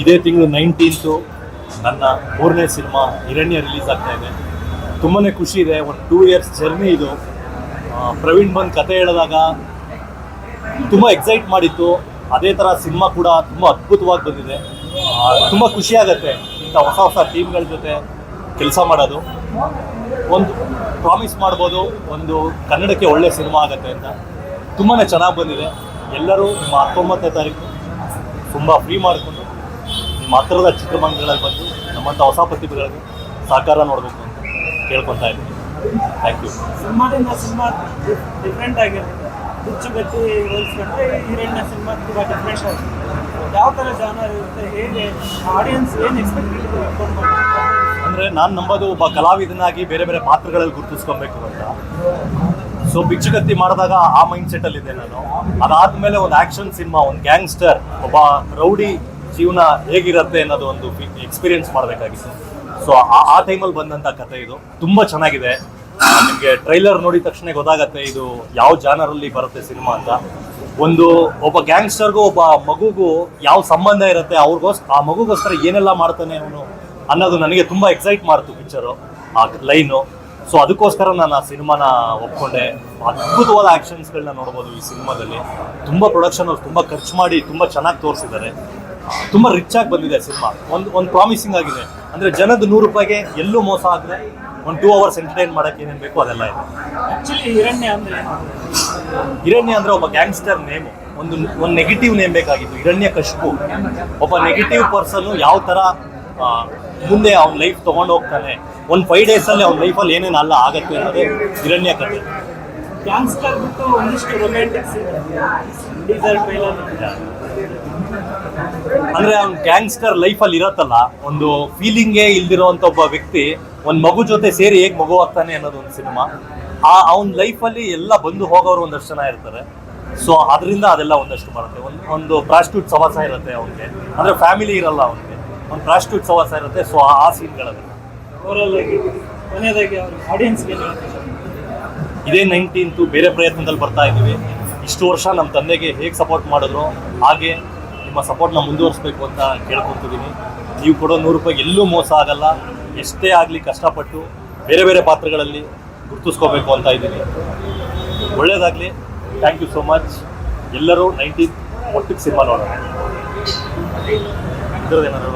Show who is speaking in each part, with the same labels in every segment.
Speaker 1: ಇದೇ ತಿಂಗಳು ನೈನ್ಟೀನ್ತು ನನ್ನ ಮೂರನೇ ಸಿನಿಮಾ ಹಿರಣ್ಯ ರಿಲೀಸ್ ಆಗ್ತಾ ಇದೆ. ತುಂಬಾ ಖುಷಿ ಇದೆ. ಒಂದು ಟೂ ಇಯರ್ಸ್ ಜರ್ನಿ ಇದು. ಪ್ರವೀಣ್ ಬಂದು ಕತೆ ಹೇಳಿದಾಗ ತುಂಬ ಎಕ್ಸೈಟ್ ಮಾಡಿತ್ತು. ಅದೇ ಥರ ಸಿನಿಮಾ ಕೂಡ ತುಂಬ ಅದ್ಭುತವಾಗಿ ಬಂದಿದೆ. ತುಂಬ ಖುಷಿಯಾಗತ್ತೆ ಇಂಥ ಹೊಸ ಹೊಸ ಟೀಮ್ಗಳ ಜೊತೆ ಕೆಲಸ ಮಾಡೋದು. ಒಂದು ಪ್ರಾಮಿಸ್ ಮಾಡ್ಬೋದು. ಒಂದು ಕನ್ನಡಕ್ಕೆ ಒಳ್ಳೆ ಸಿನಿಮಾ ಆಗುತ್ತೆ ಅಂತ. ತುಂಬಾ ಚೆನ್ನಾಗಿ ಬಂದಿದೆ. ಎಲ್ಲರೂ ನಿಮ್ಮ ಹತ್ತೊಂಬತ್ತನೇ ತಾರೀಕು ತುಂಬ ಫ್ರೀ ಮಾಡಿಕೊಂಡು ನಿಮ್ಮ ಹತ್ತಿರದ ಚಿತ್ರಮಂದಿರಗಳಲ್ಲಿ ಬಂದು ನಮ್ಮಂಥ ಹೊಸ ಪ್ರತಿಭೆಗಳಿಗೆ ಸಹಕಾರ ನೋಡಬೇಕು ಅಂತ ಕೇಳ್ಕೊತಾ ಇದ್ದೀನಿ. ಥ್ಯಾಂಕ್ ಯು
Speaker 2: ಸಿನಿಮಾದಿಂದ ಸಿನಿಮಾ ಡಿಫ್ರೆಂಟ್ ಆಗಿರುತ್ತೆ. ಹುಚ್ಚುಗತ್ತಿ ಹೋಲಿಸ್ಕೊಂಡ್ರೆ ಹಿರಣ್ಯ ಸಿನಿಮಾ ತುಂಬ ಡಿಫ್ರೆಂಟ್ ಆಗಿದೆ ಯಾವ ಥರ ಜಾನರ್ ಇರುತ್ತೆ ಹೇಗೆ ಆಡಿಯನ್ಸ್ ಏನು ಎಕ್ಸ್ಪೆಕ್ಟ್
Speaker 1: ಅಂದರೆ ನಾನು ನಂಬೋದು ಒಬ್ಬ ಕಲಾವಿದನಾಗಿ ಬೇರೆ ಬೇರೆ ಪಾತ್ರಗಳಲ್ಲಿ ಗುರುತಿಸ್ಕೊಬೇಕು ಅಂತ. ಸೊ ಬಿಚ್ಚುಗತ್ತಿ ಮಾಡಿದಾಗ ಆ ಮೈಂಡ್ ಸೆಟ್ಟಲ್ಲಿ ಇದೆ ನಾನು. ಅದಾದ್ಮೇಲೆ ಒಂದು ಆಕ್ಷನ್ ಸಿನಿಮಾ ಒಂದು ಗ್ಯಾಂಗ್ಸ್ಟರ್ ಒಬ್ಬ ರೌಡಿ ಜೀವನ ಹೇಗಿರುತ್ತೆ ಅನ್ನೋದು ಒಂದು ಎಕ್ಸ್ಪೀರಿಯನ್ಸ್ ಮಾಡಬೇಕಾಗಿತ್ತು. ಸೊ ಆ ಟೈಮಲ್ಲಿ ಬಂದಂಥ ಕತೆ ಇದು. ತುಂಬ ಚೆನ್ನಾಗಿದೆ. ನಿಮಗೆ ಟ್ರೈಲರ್ ನೋಡಿದ ತಕ್ಷಣ ಗೊತ್ತಾಗತ್ತೆ ಇದು ಯಾವ ಜಾನರಲ್ಲಿ ಬರುತ್ತೆ ಸಿನಿಮಾ ಅಂತ. ಒಂದು ಒಬ್ಬ ಗ್ಯಾಂಗ್ಸ್ಟರ್ಗೂ ಒಬ್ಬ ಮಗುಗೂ ಯಾವ ಸಂಬಂಧ ಇರುತ್ತೆ, ಅವ್ರಿಗೋಸ್ ಆ ಮಗುಗೋಸ್ಕರ ಏನೆಲ್ಲ ಮಾಡ್ತಾನೆ ಅವನು ಅನ್ನೋದು ನನಗೆ ತುಂಬ ಎಕ್ಸೈಟ್ ಮಾಡ್ತು ಪಿಕ್ಚರು ಆ ಲೈನು ಸೊ ಅದಕ್ಕೋಸ್ಕರ ನಾನು ಆ ಸಿನಿಮಾನ ಒಪ್ಕೊಂಡೆ. ಅದ್ಭುತವಾದ ಆ್ಯಕ್ಷನ್ಸ್ಗಳನ್ನ ನೋಡ್ಬೋದು ಈ ಸಿನಿಮಾದಲ್ಲಿ. ತುಂಬ ಪ್ರೊಡಕ್ಷನ್ ಅವ್ರು ತುಂಬ ಖರ್ಚು ಮಾಡಿ ತುಂಬ ಚೆನ್ನಾಗಿ ತೋರಿಸಿದ್ದಾರೆ. ತುಂಬ ರಿಚ್ ಆಗಿ ಬಂದಿದೆ ಸಿನಿಮಾ. ಒಂದು ಒಂದು ಪ್ರಾಮಿಸಿಂಗ್ ಆಗಿದೆ. ಅಂದರೆ ಜನದ ನೂರು ರೂಪಾಯಿಗೆ ಎಲ್ಲೂ ಮೋಸ ಆಗದೆ ಒಂದು ಟೂ ಅವರ್ಸ್ ಎಂಟರ್ಟೈನ್ ಮಾಡಕ್ಕೆ ಏನೇನು ಬೇಕು ಅದೆಲ್ಲ ಇದೆ.
Speaker 2: ಆ್ಯಕ್ಚುಲಿ ಹಿರಣ್ಯ ಅಂದರೆ
Speaker 1: ಹಿರಣ್ಯ ಅಂದ್ರೆ ಒಬ್ಬ ಗ್ಯಾಂಗ್ಸ್ಟರ್ ನೇಮ್ ಒಂದು ಒಂದು ನೆಗೆಟಿವ್ ನೇಮ್ ಬೇಕಾಗಿತ್ತು. ಹಿರಣ್ಯ ಕಶ್ಪು. ಒಬ್ಬ ನೆಗೆಟಿವ್ ಪರ್ಸನ್ ಯಾವ ಥರ ಮುಂದೆ ಅವ್ನ ಲೈಫ್ ತೊಗೊಂಡು ಹೋಗ್ತಾನೆ. ಒಂದು ಫೈವ್ ಡೇಸಲ್ಲಿ ಅವ್ನ ಲೈಫಲ್ಲಿ ಏನೇನು ಅಲ್ಲ ಆಗತ್ತೆ ಅನ್ನೋದೇ ಹಿರಣ್ಯ ಕಥೆ
Speaker 2: ಗ್ಯಾಂಗ್ಸ್ಟರ್ ಬಿಟ್ಟು ಒಂದಿಷ್ಟು ರೊಮ್ಯಾಂಟಿಕ್
Speaker 1: ಅಂದ್ರೆ ಅವ್ನ ಗ್ಯಾಂಗ್ಸ್ಟರ್ ಲೈಫಲ್ಲಿ ಇರತ್ತಲ್ಲ ಒಂದು ಫೀಲಿಂಗೇ ಇಲ್ದಿರೋಂಥ ಒಬ್ಬ ವ್ಯಕ್ತಿ ಒಂದು ಮಗು ಜೊತೆ ಸೇರಿ ಹೇಗೆ ಮಗು ಆಗ್ತಾನೆ ಅನ್ನೋದು ಒಂದು ಸಿನಿಮಾ ಆ ಅವ್ನ ಲೈಫಲ್ಲಿ ಎಲ್ಲ ಬಂದು ಹೋಗೋರು ಒಂದಷ್ಟು ಜನ ಇರ್ತಾರೆ. ಸೊ ಅದರಿಂದ ಅದೆಲ್ಲ ಒಂದಷ್ಟು ಬರುತ್ತೆ. ಒಂದು ಒಂದು ಪ್ರಾಸ್ಟ್ಯೂಟ್ ಸವಾಸ ಇರುತ್ತೆ ಅವನಿಗೆ. ಅಂದ್ರೆ ಫ್ಯಾಮಿಲಿ ಇರಲ್ಲ ಅವನಿಗೆ. ಒಂದು ಪ್ರಾಸ್ಟ್ಯೂಟ್ ಸವಾಸ ಇರುತ್ತೆ. ಸೊ ಆ ಸೀನ್ಗಳಲ್ಲಿ ಇದೇ ನೈನ್ಟೀನ್ತು ಬೇರೆ ಪ್ರಯತ್ನದಲ್ಲಿ ಬರ್ತಾ ಇದ್ದೀವಿ. ಇಷ್ಟು ವರ್ಷ ನಮ್ಮ ತಂದೆಗೆ ಹೇಗೆ ಸಪೋರ್ಟ್ ಮಾಡಿದ್ರು, ಹಾಗೆ ನಿಮ್ಮ ಸಪೋರ್ಟ್ನ ಮುಂದುವರಿಸ್ಬೇಕು ಅಂತ ಕೇಳ್ಕೊತಿದ್ದೀನಿ ನೀವು ಕೊಡೋ ನೂರು ರೂಪಾಯಿ ಎಲ್ಲೂ ಮೋಸ ಆಗಲ್ಲ, ಎಷ್ಟೇ ಆಗಲಿ ಕಷ್ಟಪಟ್ಟು ಬೇರೆ ಬೇರೆ ಪಾತ್ರಗಳಲ್ಲಿ ಗುರ್ತಿಸ್ಕೋಬೇಕು ಅಂತ ಇದ್ದೀನಿ. ಒಳ್ಳೆಯದಾಗಲಿ ಥ್ಯಾಂಕ್ ಯು ಸೋ ಮಚ್ ಎಲ್ಲರೂ ನೈನ್ಟೀನ್ ಒಟ್ಟಿಗೆ ಸಿನಿಮಾ ನೋಡೋಣ. ಇದ್ರದ್ದು ಏನಾದ್ರು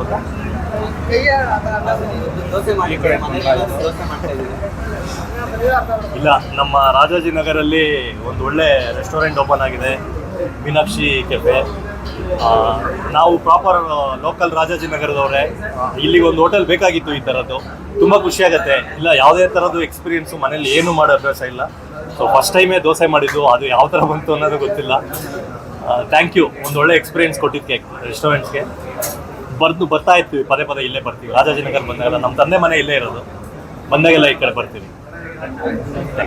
Speaker 1: ಇಲ್ಲ, ನಮ್ಮ ರಾಜಾಜಿನಗರಲ್ಲಿ ಒಂದು ಒಳ್ಳೆ ರೆಸ್ಟೋರೆಂಟ್ ಓಪನ್ ಆಗಿದೆ, ಮೀನಾಕ್ಷಿ ಕೆಫೆ. ನಾವು ಪ್ರಾಪರ್ ಲೋಕಲ್ ರಾಜಾಜಿನಗರದವರೇ ಇಲ್ಲಿಗೆ ಒಂದು ಹೋಟೆಲ್ ಬೇಕಾಗಿತ್ತು ಈ ಥರದ್ದು ತುಂಬ ಖುಷಿಯಾಗತ್ತೆ ಇಲ್ಲ, ಯಾವುದೇ ಥರದ್ದು ಎಕ್ಸ್ಪೀರಿಯೆನ್ಸು ಮನೇಲಿ ಏನು ಮಾಡೋ ಅಭ್ಯಾಸ ಇಲ್ಲ. ಸೊ ಫಸ್ಟ್ ಟೈಮೇ ದೋಸೆ ಮಾಡಿದ್ದು, ಅದು ಯಾವ ಥರ ಬಂತು ಅನ್ನೋದು ಗೊತ್ತಿಲ್ಲ. ಥ್ಯಾಂಕ್ ಯು ಒಂದು ಒಳ್ಳೆ ಎಕ್ಸ್ಪೀರಿಯನ್ಸ್ ಕೊಟ್ಟಿದ್ದಕ್ಕೆ ರೆಸ್ಟೋರೆಂಟ್ಸ್ಗೆ ಬರ್ದು ಬರ್ತಾ ಇರ್ತೀವಿ, ಪದೇ ಪದೇ ಇಲ್ಲೇ ಬರ್ತೀವಿ. ರಾಜಾಜಿನಗರ ಬಂದಾಗೆಲ್ಲ ನಮ್ಮ ತಂದೆ ಮನೆ ಇಲ್ಲೇ ಇರೋದು. ಬಂದಾಗೆಲ್ಲ ಈ ಕಡೆ ಬರ್ತೀವಿ. そうですね。